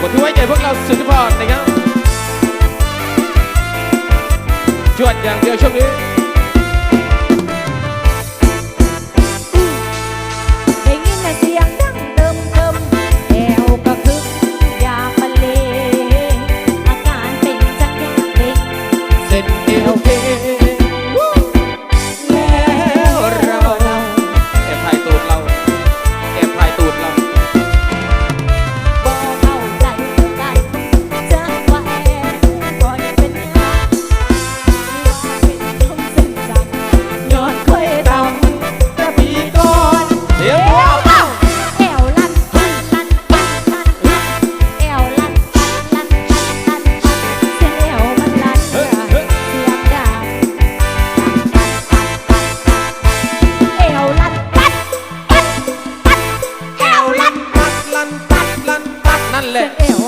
ขอถือไว้ใจพวกเราสุดที่พอนะครับ จวดอย่างเดียวช่วงนี้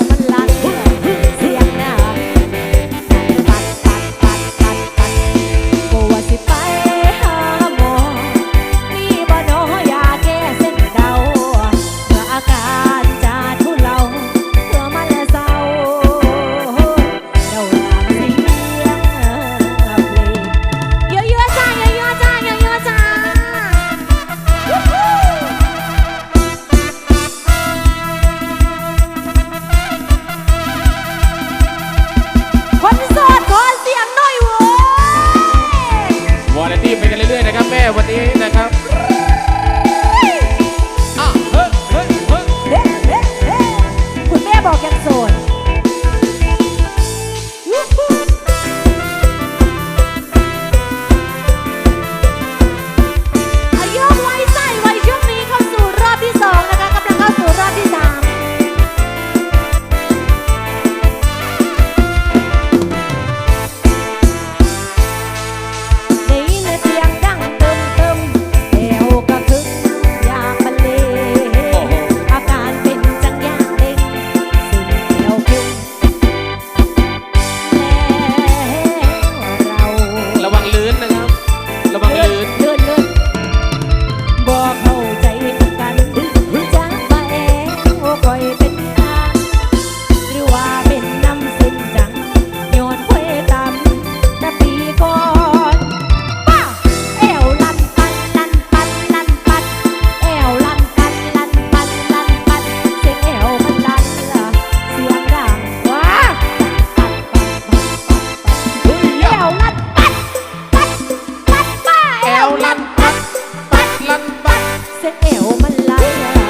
มันลั่น la